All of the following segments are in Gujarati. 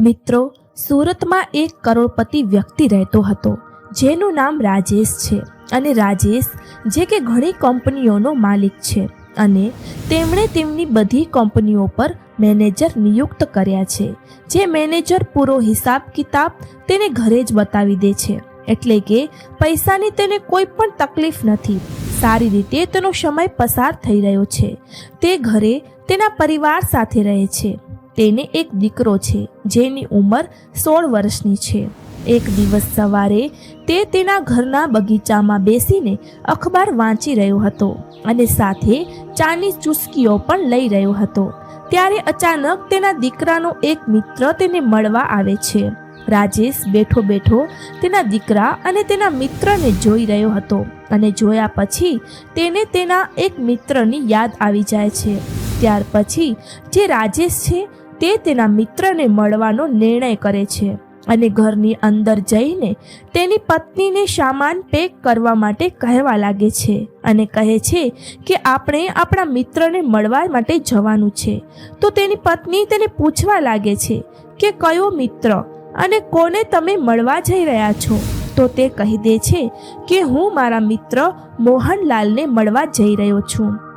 મિત્રો, સુરતમાં એક કરોડપતિ વ્યક્તિ રહેતો હતો, જેનું નામ રાજેશ છે. અને રાજેશ જે કે ઘણી કંપનીઓનો માલિક છે અને તેમણે તેમની બધી કંપનીઓ પર મેનેજર નિયુક્ત કર્યા છે. જે મેનેજર પૂરો હિસાબ કિતાબ તેને ઘરે જ બતાવી દે છે. એટલે કે પૈસાની તેને કોઈ પણ તકલીફ નથી. સારી રીતે તેનો સમય પસાર થઈ રહ્યો છે. તે ઘરે તેના પરિવાર સાથે રહે છે. તેને એક દીકરો છે, જેની ઉંમર સોળ વર્ષની છે. એક દિવસ સવારે તે તેના ઘરના બગીચામાં બેસીને અખબાર વાંચી રહ્યો હતો અને સાથે ચાની ચુસ્કીઓ પણ લઈ રહ્યો હતો. ત્યારે અચાનક તેના દીકરાનો એક મિત્ર તેને મળવા આવે છે. રાજેશ બેઠો બેઠો તેના દીકરા અને તેના મિત્રને જોઈ રહ્યો હતો અને જોયા પછી તેને તેના એક મિત્રની યાદ આવી જાય છે. ત્યાર પછી જે રાજેશ છે તે તેના મિત્રને મળવાનો નિર્ણય કરે છે અને ઘરની અંદર જઈને તેની પત્નીને સામાન પેક કરવા માટે કહેવા લાગે છે અને કહે છે કે આપણે આપણા મિત્રને મળવા માટે જવાનું છે. તો તેની પત્ની તેને પૂછવા લાગે છે કે કયો મિત્ર અને કોને તમે મળવા જઈ રહ્યા છો? તો તે કહી દે છે કે હું મારા મિત્ર મોહનલાલને મળવા જઈ રહ્યો છું.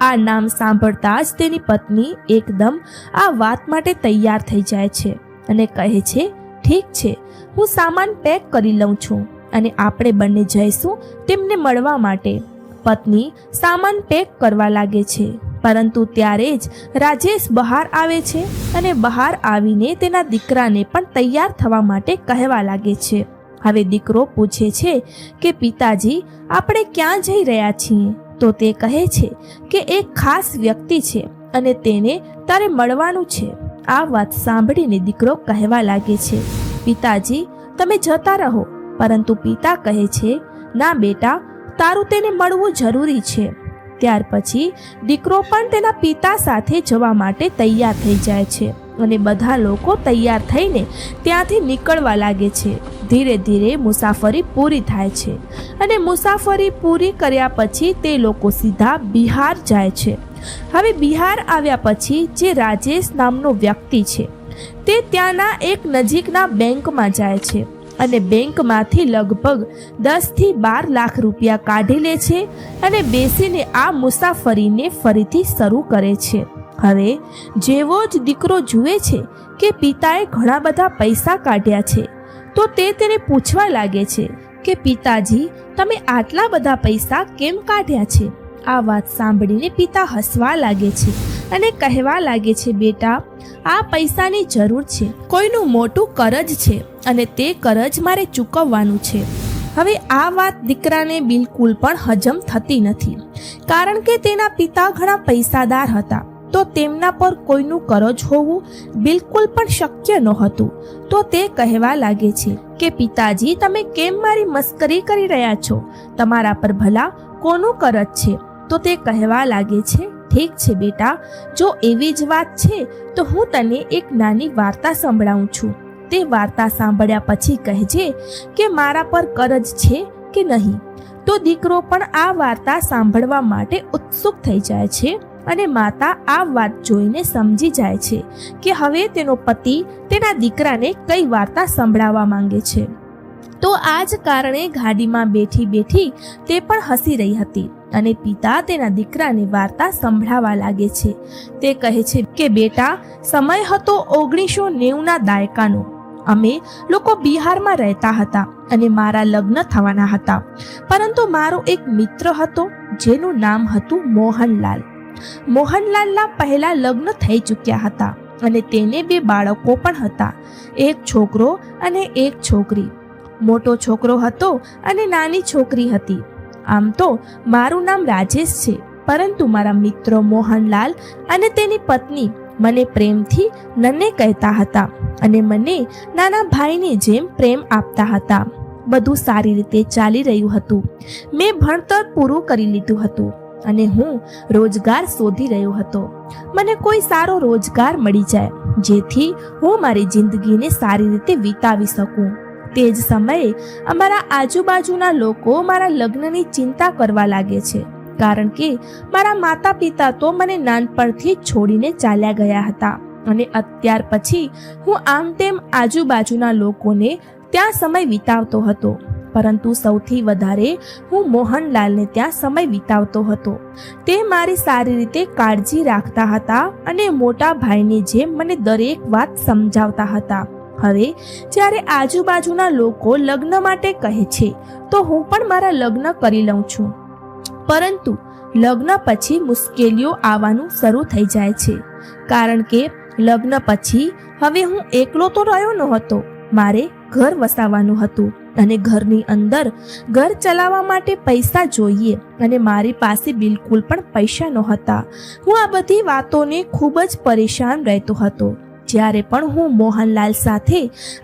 આ નામ સાંભળતા જ તેની પત્ની એકદમ આ વાત માટે તૈયાર થઈ જાય છે અને કહે છે, ઠીક છે, હું સામાન પેક કરી લઉં છું અને આપણે બંને જઈશું તેમને મળવા માટે. પત્ની સામાન પેક કરવા લાગે છે, પરંતુ ત્યારે જ રાજેશ બહાર આવે છે અને બહાર આવીને તેના દીકરાને પણ તૈયાર થવા માટે કહેવા લાગે છે. હવે દીકરો પૂછે છે કે, પિતાજી, આપણે ક્યાં જઈ રહ્યા છીએ? તો તે કહે છે કે એક ખાસ વ્યક્તિ છે અને તેને તારે મળવાનું છે. આ વાત સાંભળીને દીકરો કહેવા લાગે છે, પિતાજી, તમે જતા રહો. પરંતુ પિતા કહે છે, ના બેટા, તારું તેને મળવું જરૂરી છે. ત્યાર પછી દીકરો પણ તેના પિતા સાથે જવા માટે તૈયાર થઈ જાય છે. અને બધા લોકો તૈયાર થઈને ત્યાંથી નીકળવા લાગે છે. ધીરે ધીરે મુસાફરી પૂરી થાય છે અને મુસાફરી પૂરી કર્યા પછી તે લોકો સીધા બિહાર જાય છે. હવે બિહાર આવ્યા પછી જે રાજેશ નામનો વ્યક્તિ છે, તે ત્યાંના એક નજીકના બેંકમાં જાય છે અને બેંકમાંથી લગભગ દસથી બાર લાખ રૂપિયા કાઢી લે છે અને બેસીને આ મુસાફરીને ફરીથી શરૂ કરે છે. હવે જેવો જ દીકરો જુએ છે કે પિતાએ ઘણા બધા પૈસા કાઢ્યા છે, તો તે તેને પૂછવા લાગે છે કે, પિતાજી, તમે આટલા બધા પૈસા કેમ કાઢ્યા છે? આ વાત સાંભળીને પિતા હસવા લાગે છે અને કહેવા લાગે છે, બેટા, આ પૈસાની જરૂર છે. કોઈનું મોટું કરજ છે અને તે કરજ મારે ચૂકવવાનું છે. હવે આ વાત દીકરાને બિલકુલ પણ હજમ થતી નથી, કારણ કે તેના પિતા ઘણા પૈસાદાર હતા. તો તેમના પર કોઈનું કરજ હોવું બિલકુલ પણ શક્ય નહોતું. તો તે કહેવા લાગે છે કે, પિતાજી, તમે કેમ મારી મસ્કરી કરી રહ્યા છો? તમારા પર ભલા કોનું કરજ છે? તો તે કહેવા લાગે છે, ઠીક છે બેટા, જો એવી જ વાત છે, તો હું તને એક નાની વાર્તા સંભળાવું છું. તે વાર્તા સાંભળ્યા પછી કહેજે કે, મારા પર કરજ છે કે નહીં? તો દીકરો પણ આ વાર્તા સાંભળવા માટે ઉત્સુક થઈ જાય છે. અને માતા આ વાત જોઈને સમજી જાય છે કે હવે તેનો પતિ તેના દીકરાને કઈ વાર્તા સંભળાવવા માંગે છે. તો આ જ કારણે ગાડીમાં બેઠી બેઠી તે પણ હસી રહી હતી અને પિતા તેના દીકરાને વાર્તા સંભળાવવા લાગે છે. તે કહે છે કે, બેટા, સમય હતો ઓગણીસો નેવુંના દાયકાનો. અમે લોકો બિહારમાં રહેતા હતા અને મારા લગ્ન થવાના હતા. પરંતુ મારો એક મિત્ર હતો જેનું નામ હતું મોહનલાલ. મોહનલાલના પહેલા લગ્ન થઈ ચૂક્યા હતા અને તેને બે બાળકો પણ હતા. એક છોકરો અને એક છોકરી. મોટો છોકરો હતો અને નાની છોકરી હતી. આમ તો મારું નામ રાજેશ છે, પરંતુ મારા મિત્રો મોહનલાલ અને તેની પત્ની મને પ્રેમથી નન્ને કહેતા હતા અને મને નાના ભાઈની જેમ પ્રેમ આપતા હતા. બધું સારી રીતે ચાલી રહ્યું હતું. મેં ભણતર પૂરું કરી લીધું હતું. અને હું રોજગાર શોધી રહ્યો હતો. મને કોઈ સારો રોજગાર મળી જાય, જેથી હું મારી જિંદગીને સારી રીતે વિતાવી શકું. તે જ સમયે અમારા આજુબાજુના લોકો મારા લગ્નની ચિંતા કરવા લાગે છે, કારણ કે મારા માતા પિતા તો મને નાનપણથી જ છોડીને ચાલ્યા ગયા હતા. અને અત્યાર પછી હું આમ તેમ આજુબાજુના લોકોને ત્યાં સમય વિતાવતો હતો. પરંતુ સૌથી વધારે હું મોહનલાલને ત્યાં સમય વિતાવતો હતો. તે મારી સારી રીતે કાળજી રાખતા હતા અને મોટા ભાઈની જેમ મને દરેક વાત સમજાવતા હતા. હવે, જ્યારે આજુબાજુના લોકો લગ્ન માટે કહે છે, તો હું પણ મારા લગ્ન કરી લઉં છું. પરંતુ, લગ્ન પછી મુશ્કેલીઓ આવવાનું શરૂ થઈ જાય છે. કારણ કે, લગ્ન પછી હવે હું એકલો તો રહ્યો ન હતો મારે ઘર વસાવવાનું હતું. અને ઘરની અંદર ઘર ચલાવવા માટે પૈસા જોઈએ અને મારી પાસે બિલકુલ પણ પૈસા નહોતા. હું આ બધી વાતોને ખૂબ જ પરેશાન રહેતો હતો. જ્યારે પણ હું મોહનલાલ સાથે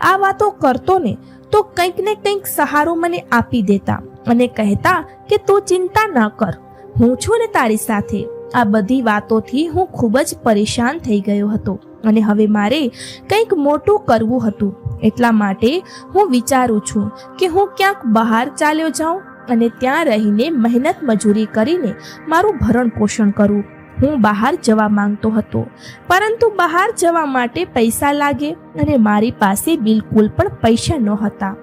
આ વાતો કરતો ને, તો કંઈક ને કંઈક સહારો મને આપી દેતા અને કહેતા કે તું ચિંતા ન કર, હું છું ને તારી સાથે. આ બધી વાતોથી હું ખૂબ જ પરેશાન થઈ ગયો હતો અને હવે મારે કંઈક મોટું કરવું હતું. એટલા માટે હું વિચારું છું કે હું ક્યાંક બહાર ચાલ્યો જાઉં અને ત્યાં રહીને મહેનત મજૂરી કરીને મારું ભરણ પોષણ કરું. હું બહાર જવા માંગતો હતો, પરંતુ બહાર જવા માટે પૈસા લાગે અને મારી પાસે બિલકુલ પણ પૈસા નહોતા.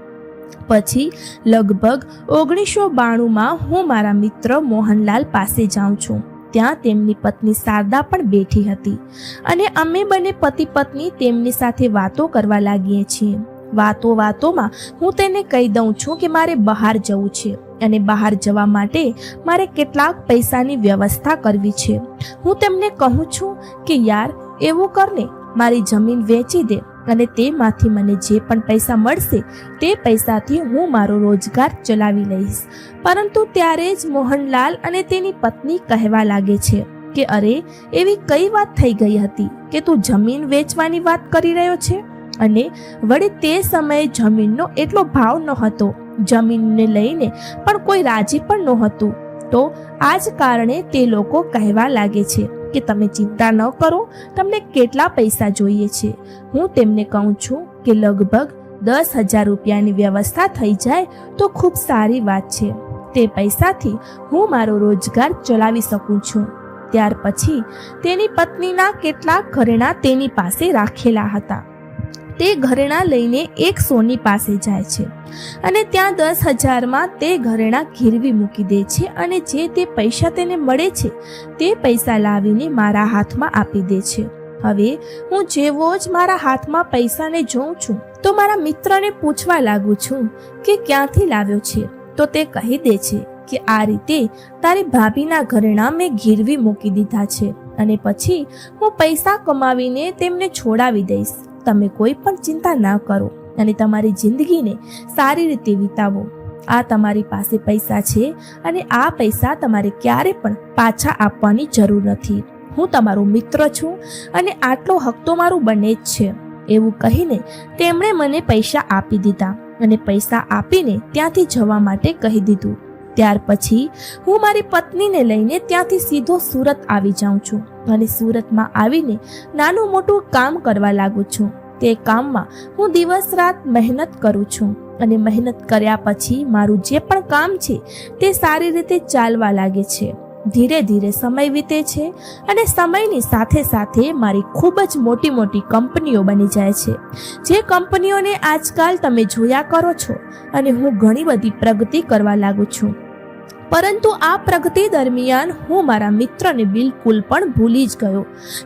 પછી લગભગ ઓગણીસો બાણુંમાં હું મારા મિત્ર મોહનલાલ પાસે જાઉં છું. ત્યાં તેમની પત્ની શારદા પણ બેઠી હતી. અને અમે બંને પતિ પત્ની તેમની સાથે વાતો કરવા લાગીએ છીએ. વાતો વાતોમાં હું તેને કહી દઉં છું કે મારે બહાર જવું છે અને બહાર જવા માટે મારે કેટલાક પૈસાની વ્યવસ્થા કરવી છે. હું તેમને કહું છું કે, યાર, એવું કરને, મારી જમીન વેચી દે અને તેમાંથી મને જે પણ પૈસા મળશે, તે પૈસાથી હું મારો રોજગાર ચલાવી લઈશ. પરંતુ ત્યારે જ મોહનલાલ અને તેની પત્ની કહેવા લાગે છે કે, અરે, એવી કઈ વાત થઈ ગઈ હતી કે તું જમીન વેચવાની વાત કરી રહ્યો છે? અને વળી તે સમયે જમીનનો એટલો ભાવ નહોતો. જમીનને લઈને પણ કોઈ રાજી પણ નહોતું. તો આ જ કારણે તે લોકો કહેવા લાગે છે કે તમે ચિંતા ન કરો, તમને કેટલા પૈસા જોઈએ છે. હું તેમને કહું છું કે લગભગ દસ હજાર રૂપિયાની વ્યવસ્થા થઈ જાય તો ખૂબ સારી વાત છે. તે પૈસાથી હું મારો રોજગાર ચલાવી શકું છું. ત્યાર પછી તેની પત્નીના કેટલાક ઘરેણાં તેની પાસે રાખેલા હતા. તે ઘરેણાં લઈને એક સોની પાસે જાય છે અને ત્યાં દસ હજારમાં તે ઘરેણાં ગીરવી મૂકી દે છે અને જે તે પૈસા તેને મળે છે, તે પૈસા લાવીને મારા હાથમાં આપી દે છે. હવે હું જેવો જ મારા હાથમાં પૈસાને જોઉં છું, તો મારા મિત્રને પૂછવા લાગુ છું કે ક્યાંથી લાવ્યો છે? તો તે કહી દે છે કે આ રીતે તારી ભાભીના ઘરેણાં મેં ગીરવી મૂકી દીધા છે અને પછી હું પૈસા કમાવીને તેમને છોડાવી દઈશ. તમે કોઈ પણ ચિંતા ના કરો અને તમારી જિંદગીને સારી રીતે વિતાવો. આ તમારી પાસે પૈસા છે અને આ પૈસા તમારે ક્યારે પણ પાછા આપવાની જરૂર નથી. હું તમારો મિત્ર છું અને આટલો હક તો મારું બને જ છે. એવું કહીને તેમણે મને પૈસા આપી દીધા અને પૈસા આપીને ત્યાંથી જવા માટે કહી દીધું. ત્યાર પછી હું મારી પત્નીને લઈને ત્યાંથી સીધો સુરત આવી જાઉં છું. અને સુરતમાં આવીને નાનું મોટું કામ કરવા લાગુ છું. તે કામમાં હું દિવસ રાત મહેનત કરું છું અને મહેનત કર્યા પછી મારું જે પણ કામ છે તે સારી રીતે ચાલવા લાગે છે. ધીરે ધીરે સમય વીતે છે અને સમયની સાથે સાથે મારી ખૂબ જ મોટી મોટી કંપનીઓ બની જાય છે. જે કંપનીઓને આજકાલ તમે જોયા કરો છો અને હું ઘણી બધી પ્રગતિ કરવા લાગુ છું. પરંતુ આ પ્રગતિ દરમિયાન હું મારા મિત્રને બિલકુલ પણ ભૂલી જ ગયો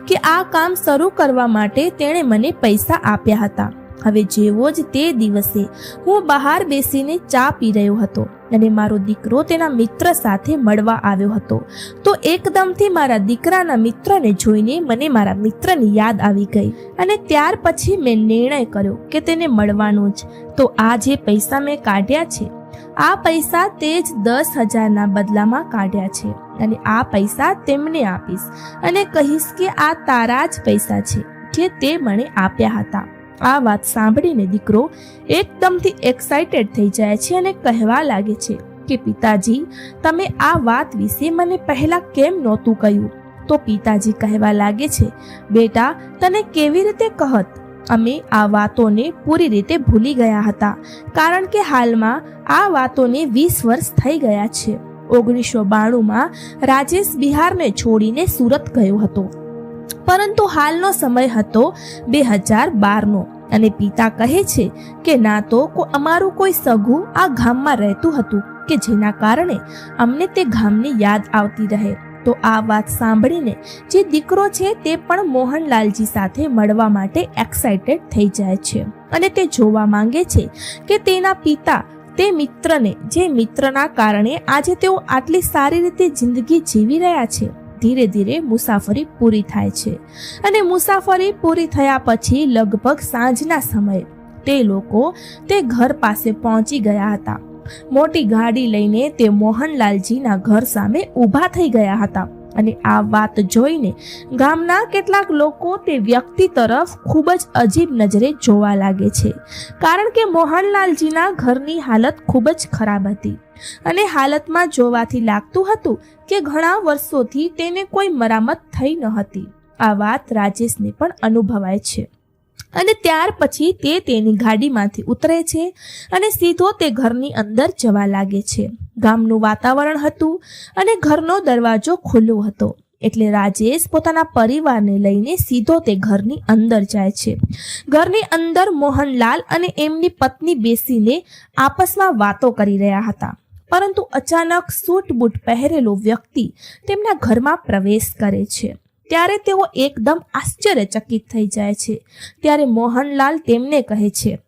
કે આ કામ શરૂ કરવા માટે તેણે મને પૈસા આપ્યા હતા. હવે જેવો જ તે દિવસે હું બહાર બેસીને ચા પી રહ્યો હતો અને મારો દીકરો તેના મિત્ર સાથે મળવા આવ્યો હતો, તો એકદમથી મારા દીકરાના મિત્રને જોઈને મને મારા મિત્રની યાદ આવી ગઈ અને ત્યાર પછી મેં નિર્ણય કર્યો કે તેને મળવાનું જ. તો આ જે પૈસા મેં કાઢ્યા છે આ પૈસા તે જ દસ હજારના બદલામાં કાઢ્યા છે અને આ પૈસા તેમને આપીશ અને કહીશ કે આ તારા જ પૈસા છે જે તે મને આપ્યા હતા. આ વાત સાંભળીને દીકરો એકદમથી એક્સાઇટેડ થઈ જાય છે અને કહેવા લાગે છે કે, પિતાજી, તમે આ વાત વિશે મને પહેલા કેમ નહોતું કહ્યું? તો પિતાજી કહેવા લાગે છે, બેટા, તને કેવી રીતે કહત? અમે આ વાતોને પૂરી રીતે ભૂલી ગયા હતા, કારણ કે હાલમાં આ વાતોને વીસ વર્ષ થઈ ગયા છે. ઓગણીસો બાણુંમાં રાજેશ બિહારને છોડીને સુરત ગયો હતો. પરંતુ હાલનો સમય હતો બે હજાર બારનો અને પિતા કહે છે કે ના તો અમારું કોઈ સગું આ ગામમાં રહેતું હતું કે જેના કારણે અમને તે ગામની યાદ આવતી રહે. તો આ વાત સાંભળીને જે દીકરો છે તે પણ મોહનલાલજી સાથે મળવા માટે એક્સાઇટેડ થઈ જાય છે. અને તે જોવા માંગે છે કે તેના પિતા, તે મિત્રને, જે મિત્રના કારણે આજે તેઓ આટલી સારી રીતે જિંદગી જીવી રહ્યા છે, ધીરે ધીરે મુસાફરી પૂરી થાય છે. અને મુસાફરી પૂરી થયા પછી લગભગ સાંજના સમયે તે લોકો તે ઘર પાસે પહોંચી ગયા હતા. મોટી ગાડી લઈને તે મોહનલાલજીના ઘર સામે ઊભા થઈ ગયા હતા. અને આ વાત જોઈને ગામના કેટલાક લોકો તે વ્યક્તિ તરફ ખૂબ જ અજીબ નજરે જોવા લાગે છે. કારણ કે મોહનલાલજીના ઘરની હાલત ખૂબ જ ખરાબ હતી. અને હાલતમાં જોવાથી લાગતું હતું કે ઘણા વર્ષોથી તેને કોઈ મરામત થઈ ન હતી. આ વાત રાજેશને પણ અનુભવાય છે. અને ત્યાર પછી તે તેની ગાડીમાંથી ઉતરે છે અને સીધો તે ઘરની અંદર જવા લાગે છે. ગામનું વાતાવરણ હતું અને ઘરનો દરવાજો ખુલ્લો હતો. એટલે રાજેશ પોતાના પરિવારને લઈને સીધો તે ઘરની અંદર જાય છે. ઘરની અંદર મોહનલાલ અને એમની પત્ની બેસીને આપસમાં વાતો કરી રહ્યા હતા. પરંતુ અચાનક સૂટ બૂટ પહેરેલો વ્યક્તિ તેમના ઘરમાં પ્રવેશ કરે છે. ત્યારે તેઓ એકદમ આશ્ચર્યચકિત થઈ જાય છે. ત્યારે મોહનલાલ તેમને કહે છે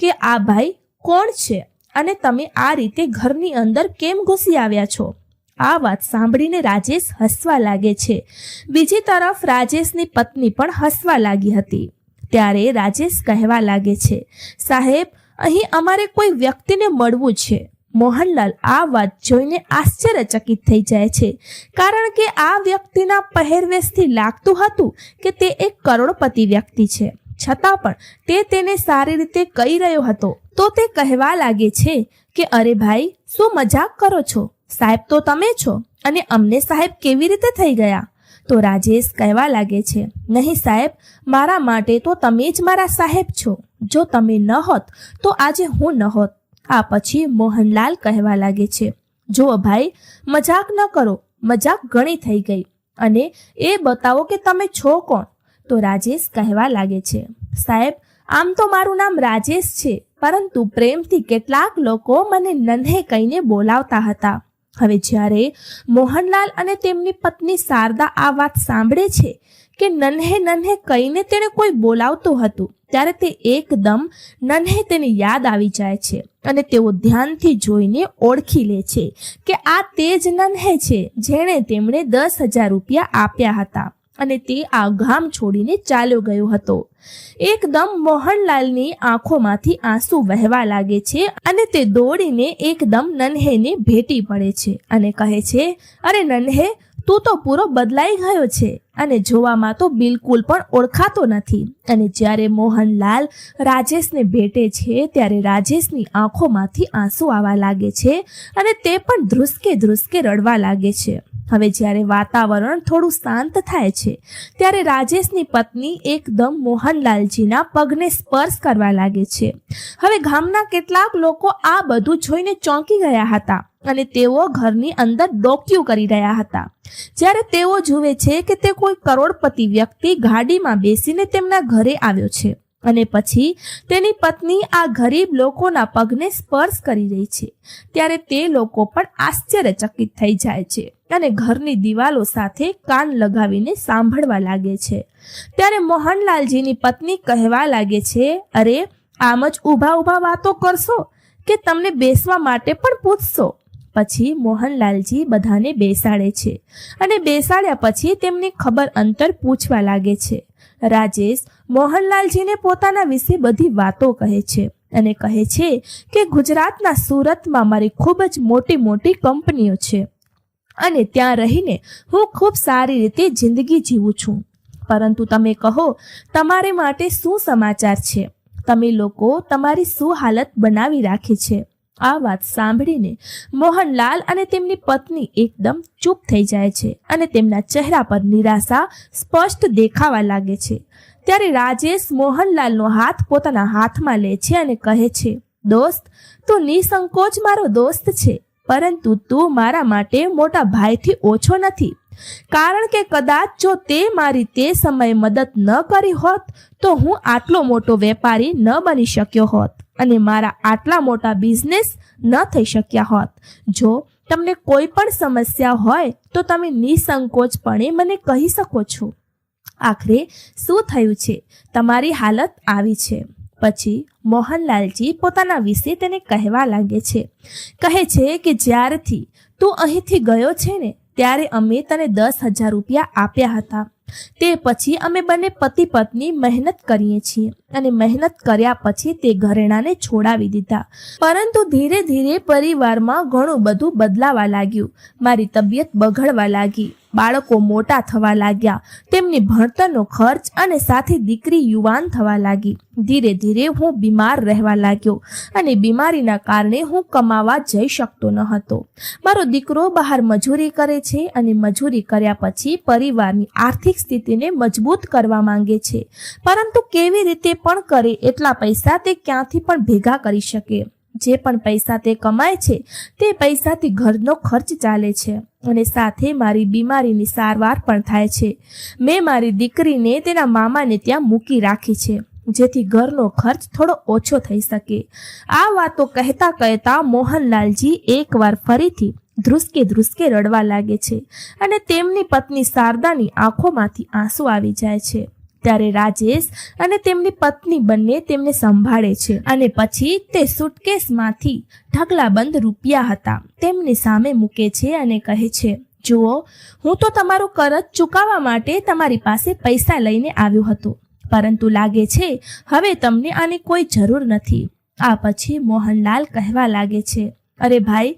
કે, આ ભાઈ કોણ છે અને તમે આ રીતે ઘરની અંદર કેમ ઘૂસી આવ્યા છો? આ વાત સાંભળીને રાજેશ હસવા લાગે છે. બીજી તરફ રાજેશની પત્ની પણ હસવા લાગી હતી. ત્યારે રાજેશ કહેવા લાગે છે, સાહેબ, અહીં અમારે કોઈ વ્યક્તિને મળવું છે. મોહનલાલ આ વાત જોઈને આશ્ચર્યચકિત થઈ જાય છે. કારણ કે આ વ્યક્તિના પહેરવેશથી લાગતું હતું કે તે એક કરોડપતિ વ્યક્તિ છે. છતાં પણ તે તેને સારી રીતે કહી રહ્યો હતો. તો તે કહેવા લાગે છે કે, અરે ભાઈ, શું મજાક કરો છો? સાહેબ તો તમે છો અને અમને સાહેબ કેવી રીતે થઈ ગયા? તો રાજેશ કહેવા લાગે છે, નહીં સાહેબ, મારા માટે તો તમે જ મારા સાહેબ છો. જો તમે ન હોત, તો આજે હું ન હોત. આ પછી મોહનલાલ કહેવા લાગે છે, જુઓ ભાઈ, મજાક ન કરો, મજાક ઘણી થઈ ગઈ. અને એ બતાવો કે તમે છો કોણ? તો રાજેશ કહેવા લાગે છે, સાહેબ, આમ તો મારું નામ રાજેશ છે, પરંતુ પ્રેમથી કેટલાક લોકો મને નન્હે કહીને બોલાવતા હતા. હવે જ્યારે મોહનલાલ અને તેમની પત્ની શારદા આ વાત સાંભળે છે કે નન્હે નન્હે કહીને તેણે કોઈ બોલાવતું હતું ત્યારે તે એકદમ નન્હે તેને યાદ આવી જાય છે અને તેઓ ધ્યાનથી જોઈને ઓળખી લે છે કે આ તે જ નન્હે છે જેણે તેમણે દસ હજાર રૂપિયા આપ્યા હતા અને તે આ ગામ છોડીને ચાલ્યો ગયો હતો. એકદમ મોહનલાલની આંખોમાંથી આંસુ વહેવા લાગે છે અને તે દોડીને એકદમ નન્હેને ભેટી પડે છે અને કહે છે, અરે નન્હે તું તો પૂરો બદલાઈ ગયો છે અને જોવામાં તો બિલકુલ પણ ઓળખાતો નથી. અને જ્યારે મોહનલાલ રાજેશને ભેટે છે, ત્યારે રાજેશની આંખોમાંથી આંસુ આવવા લાગે છે અને તે પણ ધ્રુસકે ધ્રુસકે રડવા લાગે છે. હવે જ્યારે વાતાવરણ થોડું શાંત થાય છે, ત્યારે રાજેશની પત્ની એકદમ મોહનલાલજીના પગને સ્પર્શ કરવા લાગે છે. હવે ગામના કેટલાક લોકો આ બધું જોઈને ચોંકી ગયા હતા અને તેઓ ઘરની અંદર ડોક્યુ કરી રહ્યા હતા. જ્યારે તેઓ જુએ છે કે તે કોઈ કરોડપતિ વ્યક્તિ ગાડીમાં બેસીને તેમના ઘરે આવ્યો છે અને પછી તેની પત્ની આ ગરીબ લોકોના પગને સ્પર્શ કરી રહી છે, ત્યારે તે લોકો પણ આશ્ચર્યચકિત થઈ જાય છે. અને ઘરની દિવાલો સાથે કાન લગાવીને સાંભળવા લાગે છે. ત્યારે મોહનલાલજીની પત્ની કહેવા લાગે છે, અરે, આમ જ ઊભા ઊભા વાતો કરશો કે તમને બેસવા માટે પણ પૂછશો? પછી મોહનલાલજી બધાને બેસાડે છે અને બેસાડ્યા પછી તેમની ખબર અંતર પૂછવા લાગે છે. રાજેશ મોહનલાલજીને પોતાના વિશે બધી વાતો કહે છે અને કહે છે કે, ગુજરાતના સુરતમાં મારી ખૂબ જ મોટી મોટી કંપનીઓ છે. અને ત્યાં રહીને હું ખૂબ સારી રીતે જિંદગી જીવું છું. પરંતુ તમે કહો, તમારે માટે શું સમાચાર છે? તમે લોકો તમારી શું હાલત બનાવી રાખી છે? આ વાત સાંભળીને મોહનલાલ અને તેમની પત્ની એકદમ ચૂપ થઈ જાય છે અને તેમના ચહેરા પર નિરાશા સ્પષ્ટ દેખાવા લાગે છે. ત્યારે રાજેશ મોહનલાલનો હાથ પોતાના હાથમાં લે છે અને કહે છે, દોસ્ત, તું નિસંકોચ મારો દોસ્ત છે. પરંતુ તું મારા માટે મોટા ભાઈથી ઓછો નથી. કારણ કે કદાચ જો તે મારી તે સમયે મદદ ન કરી હોત, તો હું આટલો મોટો વેપારી ન બની શક્યો હોત અને મારા આટલા મોટા બિઝનેસ ન થઈ શક્યા હોત. જો તમને કોઈ પણ સમસ્યા હોય, તો તમે નિસંકોચપણે મને કહી શકો છો. આખરે શું થયું છે? તમારી હાલત આવી છે. પછી મોહનલાલજી પોતાના વિશે તેને કહેવા લાગે છે. કહે છે કે જ્યારથી તું અહીંથી ગયો છે ને, ત્યારે અમે તને દસ હજાર રૂપિયા આપ્યા હતા. તે પછી અમે બંને પતિ પત્ની મહેનત કરીએ છીએ અને મહેનત કર્યા પછી તે ઘરેણાને છોડાવી દીધા. પરંતુ ધીરે ધીરે પરિવારમાં ઘણું બધું બદલાવા લાગ્યું. મારી તબિયત બગડવા લાગી. બાળકો મોટા થવા લાગ્યા. તેમની ભણતરનો ખર્ચ અને સાથે દીકરી યુવાન થવા લાગી. ધીરે ધીરે હું બીમાર રહેવા લાગ્યો અને બીમારીના કારણે હું કમાવા જઈ શકતો ન હતો. મારો દીકરો બહાર મજૂરી કરે છે અને મજૂરી કર્યા પછી પરિવારની આર્થિક સ્થિતિને મજબૂત કરવા માંગે છે. પરંતુ કેવી રીતે પણ કરે એટલા પૈસા તે ક્યાંથી પણ ભેગા કરી શકે? જે પણ પૈસા તે કમાય છે, તે પૈસાથી ઘરનો ખર્ચ ચાલે છે અને સાથે મારી બીમારીની સારવાર પણ થાય છે. મેં મારી દીકરીને તેના મામાને ત્યાં મૂકી રાખી છે, જેથી ઘરનો ખર્ચ થોડો ઓછો થઈ શકે. આ વાતો કહેતા કહેતા મોહનલાલજી એકવાર ફરીથી ધ્રુસકે ધ્રુસકે રડવા લાગે છે અને તેમની પત્ની શારદાની આંખોમાંથી આંસુ આવી જાય છે. ત્યારે રાજેશ અને તેમની પત્ની બંને તેમને સંભાળે છે અને પછી તે સુટકેસમાંથી ઢગલાબંધ રૂપિયા હતા તેમની સામે મૂકે છે અને કહે છે, જુઓ, હું તો તમારું કરજ ચૂકવવા માટે તમારી પાસે પૈસા લઈને આવ્યો હતો, પરંતુ લાગે છે હવે તમને આની કોઈ જરૂર નથી. આ પછી મોહનલાલ કહેવા લાગે છે, અરે ભાઈ,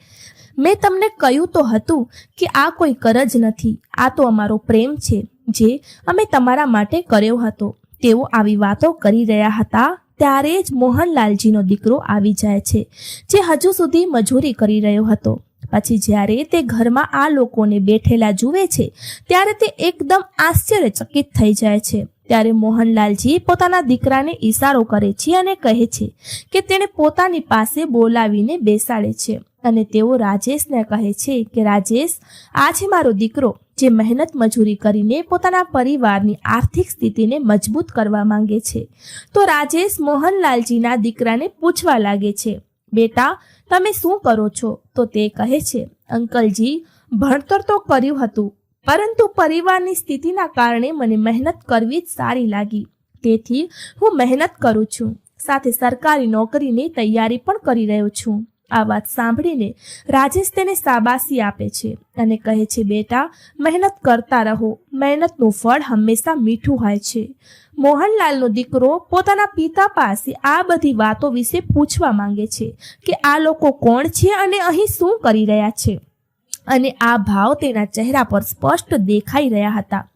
મેં તમને કહ્યું તો હતું કે આ કોઈ કરજ નથી, આ તો અમારો પ્રેમ છે જે અમે તમારા માટે કર્યો હતો. તેઓ આવી વાતો કરી રહ્યા હતા ત્યારે જ મોહનલાલજીનો દીકરો આવી જાય છે, જે હજુ સુધી મજૂરી કરી રહ્યો હતો. પછી જ્યારે તે ઘરમાં આ લોકોને બેઠેલા જુએ છે, ત્યારે તે એકદમ આશ્ચર્યચકિત થઈ જાય છે. ત્યારે મોહનલાલજી પોતાના દીકરાને ઈશારો કરે છે અને કહે છે કે તેણે પોતાની પાસે બોલાવીને બેસાડે છે. અને તેઓ રાજેશને કહે છે કે, રાજેશ આ છે મારો દીકરો જે મહેનત મજૂરી કરીને પોતાના પરિવારની આર્થિક સ્થિતિને મજબૂત કરવા માંગે છે. તો રાજેશ મોહનલાલજીના દીકરાને પૂછવા લાગે છે, બેટા, તમે શું કરો છો? તો તે કહે છે, અંકલજી, ભણતર તો કર્યું હતું, પરંતુ પરિવારની સ્થિતિના કારણે મને મહેનત કરવી જ સારી લાગી. તેથી હું મહેનત કરું છું, સાથે સરકારી નોકરીની તૈયારી પણ કરી રહ્યો છું. આ વાત સાંભળીને રાજેશ તેને શાબાશી આપે છે અને કહે છે, બેટા, મહેનત કરતા રહો. મહેનતનું ફળ હંમેશા મીઠું હોય છે. મોહનલાલનો દીકરો પોતાના પિતા પાસે આ બધી વાતો વિશે પૂછવા માંગે છે કે આ લોકો કોણ છે અને અહીં શું કરી રહ્યા છે. અને આ ભાવ તેના ચહેરા પર સ્પષ્ટ દેખાઈ રહ્યા હતા.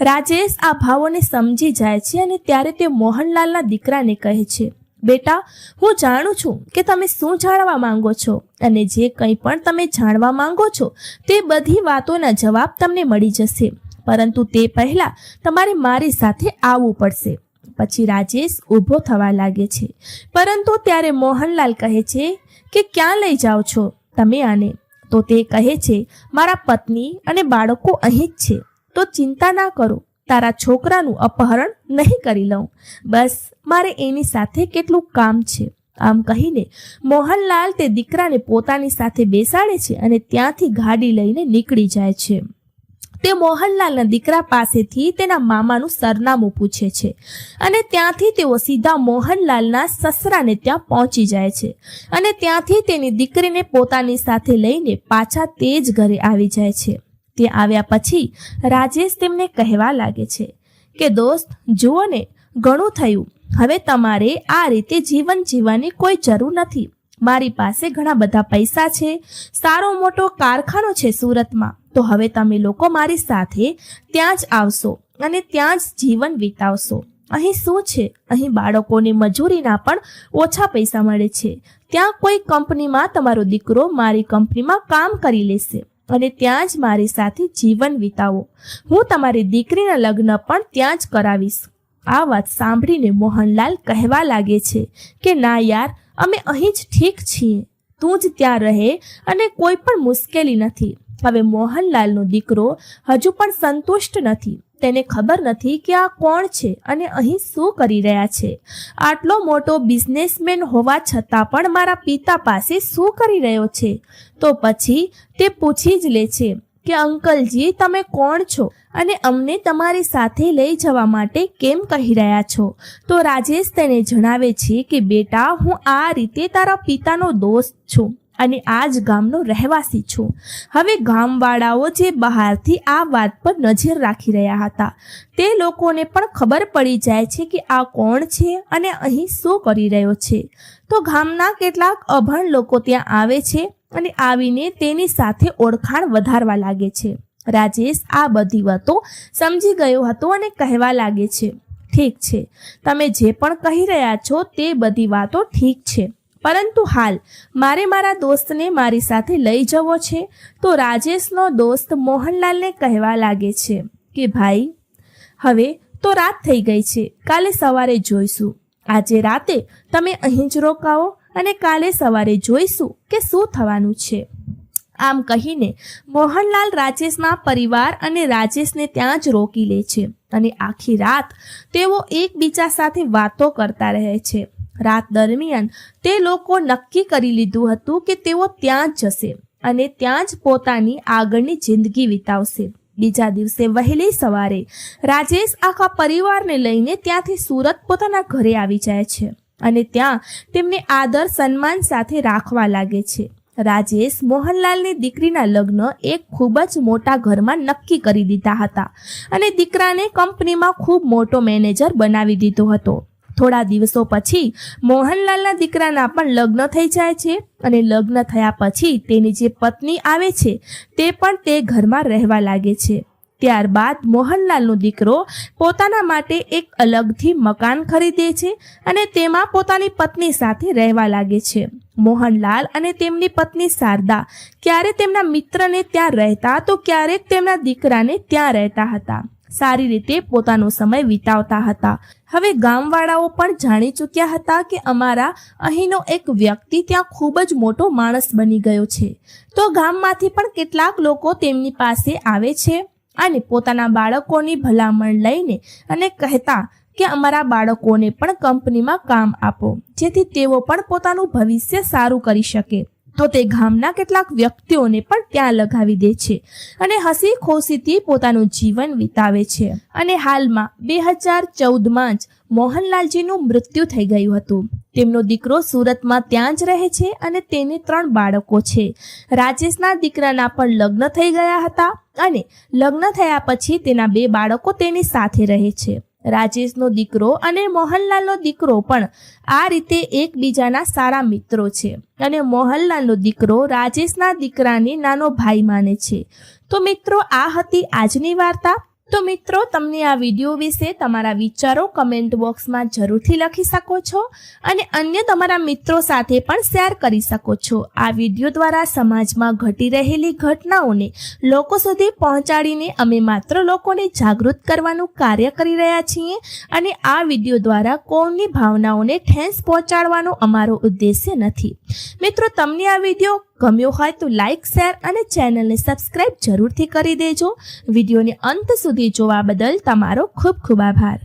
રાજેશ આ ભાવોને સમજી જાય છે અને ત્યારે તે મોહનલાલના દીકરાને કહે છે બેટા, હું જાણું છું કે તમે શું જાણવા માંગો છો અને જે કંઈ પણ તમે જાણવા માંગો છો તે બધી વાતોના જવાબ તમને મળી જશે. પરંતુ તે પહેલાં તમારે મારી સાથે આવવું પડશે. પછી રાજેશ ઊભો થવા લાગે છે. પરંતુ ત્યારે મોહનલાલ કહે છે કે ક્યાં લઈ જાઓ છો તમે આને? તો તે કહે છે, મારા પત્ની અને બાળકો અહીં જ છે. તો ચિંતા ના કરો. તારા છોકરાનું અપહરણ નહીં કરી લઉં. બસ, મારે એની સાથે કેટલું કામ છે. આમ કહીને મોહનલાલ તે દીકરાને પોતાની સાથે બેસાડે છે અને ત્યાંથી ગાડી લઈને નીકળી જાય છે. તે મોહનલાલના દીકરા પાસેથી તેના મામાનું સરનામું પૂછે છે અને ત્યાંથી તેઓ સીધા મોહનલાલના સસરાને ત્યાં પહોંચી જાય છે અને ત્યાંથી તેની દીકરીને પોતાની સાથે લઈને પાછા તે જ ઘરે આવી જાય છે. તે આવ્યા પછી રાજેશ તેમને કહેવા લાગે છે કે, દોસ્ત, જુઓ ને, ઘણું થયું. હવે તમારે આ રીતે જીવન જીવવાની કોઈ જરૂર નથી. મારી પાસે ઘણા બધા પૈસા છે, સારો મોટો કારખાનો છે સુરતમાં. તો હવે તમે લોકો મારી સાથે ત્યાં જ આવશો અને ત્યાં જ જીવન વિતાવશો. અહીં શું છે? અહીં બાળકોની મજૂરીના પણ ઓછા પૈસા મળે છે. ત્યાં કોઈ કંપનીમાં તમારો દીકરો મારી કંપનીમાં કામ કરી લેશે. અને ત્યાં જ મારી સાથે જીવન વિતાવો. હું તમારી દીકરીના લગ્ન પણ ત્યાં જ કરાવીશ. આ વાત સાંભળીને મોહનલાલ કહેવા લાગે છે કે, ના યાર, અમે અહીં જ ઠીક છીએ. તું જ ત્યાં રહે અને કોઈ પણ મુશ્કેલી નથી. હવે મોહનલાલનો દીકરો હજુ પણ સંતુષ્ટ નથી. તેને ખબર નથી કે આ કોણ છે અને અહીં શું કરી રહ્યા છે. આટલો મોટો બિઝનેસમેન હોવા છતાં પણ મારા પિતા પાસે શું કરી રહ્યો છે? તો પછી તે પૂછી જ લે છે કે, અંકલજી, તમે કોણ છો? અને અમને તમારી સાથે લઈ જવા માટે કેમ કહી રહ્યા છો? તો રાજેશ તેને જણાવે છે કે, બેટા, હું આ રીતે તારા પિતાનો દોસ્ત છું. અને આ જ ગામનો રહેવાસી છું. હવે ગામવાળાઓ જે બહારથી આ વાત પર નજર રાખી રહ્યા હતા, તે લોકોને પણ ખબર પડી જાય છે કે આ કોણ છે અને અહીં શું કરી રહ્યો છે. તો ગામના કેટલાક અભણ લોકો ત્યાં આવે છે અને આવીને તેની સાથે ઓળખાણ વધારવા લાગે છે. રાજેશ આ બધી વાતો સમજી ગયો હતો અને કહેવા લાગે છે, ઠીક છે, તમે જે પણ કહી રહ્યા છો તે બધી વાતો ઠીક છે. પરંતુ હાલ, મારે મારા દોસ્તને મારી સાથે લઈ જવો છે, તો રાજેશનો દોસ્ત મોહનલાલને કહેવા લાગે છે કે, ભાઈ, હવે તો રાત થઈ ગઈ છે, કાલે સવારે જોઈશું. આજે રાતે તમે અહીં જ રોકાવો અને કાલે સવારે જોઈશું કે શું થવાનું છે. આમ કહીને મોહનલાલ રાજેશના પરિવાર અને રાજેશને ત્યાં જ રોકી લે છે અને આખી રાત તેઓ એકબીજા સાથે વાતો કરતા રહે છે. રાત દરમિયાન તે લોકો નક્કી કરી લીધું હતું કે તેઓ ત્યાં જ જશે અને ત્યાં જ પોતાની આગળની જિંદગી વિતાવશે. બીજા દિવસે વહેલી સવારે રાજેશ આખા પરિવારને લઈને ત્યાંથી સુરત પોતાના ઘરે આવી જાય છે અને ત્યાં તેમને આદર સન્માન સાથે રાખવા લાગે છે. રાજેશ મોહનલાલની દીકરીના લગ્ન એક ખૂબ જ મોટા ઘરમાં નક્કી કરી દીધા હતા અને દીકરાને કંપનીમાં ખૂબ મોટો મેનેજર બનાવી દીધો હતો. થોડા દિવસો પછી મોહનલાલના દીકરાના પણ લગ્ન થઈ જાય છે અને લગ્ન થયા પછી તેની જે પત્ની આવે છે તે પણ તે ઘરમાં રહેવા લાગે છે. ત્યારબાદ મોહનલાલનો દીકરો પોતાના માટે એક અલગથી મકાન ખરીદે છે અને તેમાં પોતાની પત્ની સાથે રહેવા લાગે છે. મોહનલાલ અને તેમની પત્ની શારદા ક્યારે તેમના મિત્રને ત્યાં રહેતા તો ક્યારેક તેમના દીકરાને ત્યાં રહેતા હતા. સારી રીતે પોતાનો સમય વિતાવતા હતા. હવે ગામવાળાઓ પણ જાણી ચૂક્યા હતા કે અમારા અહીંનો એક વ્યક્તિ ત્યાં ખૂબ જ મોટો માણસ બની ગયો છે. તો ગામમાંથી પણ કેટલાક લોકો તેમની પાસે આવે છે અને પોતાના બાળકોની ભલામણ લઈને અને કહેતા કે અમારા બાળકોને પણ કંપનીમાં કામ આપો, જેથી તેઓ પણ પોતાનું ભવિષ્ય સારું કરી શકે. તો તે ગામના કેટલાક વ્યક્તિઓને પણ ત્યાં લગાવી દે છે અને હસી ખુશીથી પોતાનું જીવન વિતાવે છે. અને હાલમાં બે હજાર ચૌદમાં જ મોહનલાલજીનું મૃત્યુ થઈ ગયું હતું. તેમનો દીકરો સુરતમાં ત્યાં જ રહે છે અને તેને ત્રણ બાળકો છે. રાજેશના દીકરાના પણ લગ્ન થઈ ગયા હતા અને લગ્ન થયા પછી તેના બે બાળકો તેની સાથે રહે છે. રાજેશનો દીકરો અને મોહનલાલનો દીકરો પણ આ રીતે એકબીજાના સારા મિત્રો છે. અને મોહનલાલનો દીકરો રાજેશના દીકરાને નાનો ભાઈ માને છે. તો મિત્રો, આ હતી આજની વાર્તા. તો મિત્રો, તમને આ વીડિયો વિશે તમારા વિચારો કમેન્ટ બોક્સમાં જરૂરથી લખી શકો છો અને અન્ય તમારા મિત્રો સાથે પણ શેર કરી શકો છો. આ વીડિયો દ્વારા સમાજમાં ઘટી રહેલી ઘટનાઓને લોકો સુધી પહોંચાડીને અમે માત્ર લોકોને જાગૃત કરવાનું કાર્ય કરી રહ્યા છીએ અને આ વીડિયો દ્વારા કોણની ભાવનાઓને ઠેંસ પહોંચાડવાનો અમારો ઉદ્દેશ્ય નથી. મિત્રો, તમને આ વીડિયો ગમ્યો હોય તો લાઇક શેર અને ચેનલને સબસ્ક્રાઇબ જરૂરથી કરી દેજો. વિડીયોને અંત સુધી જોવા બદલ તમારો ખૂબ ખૂબ આભાર.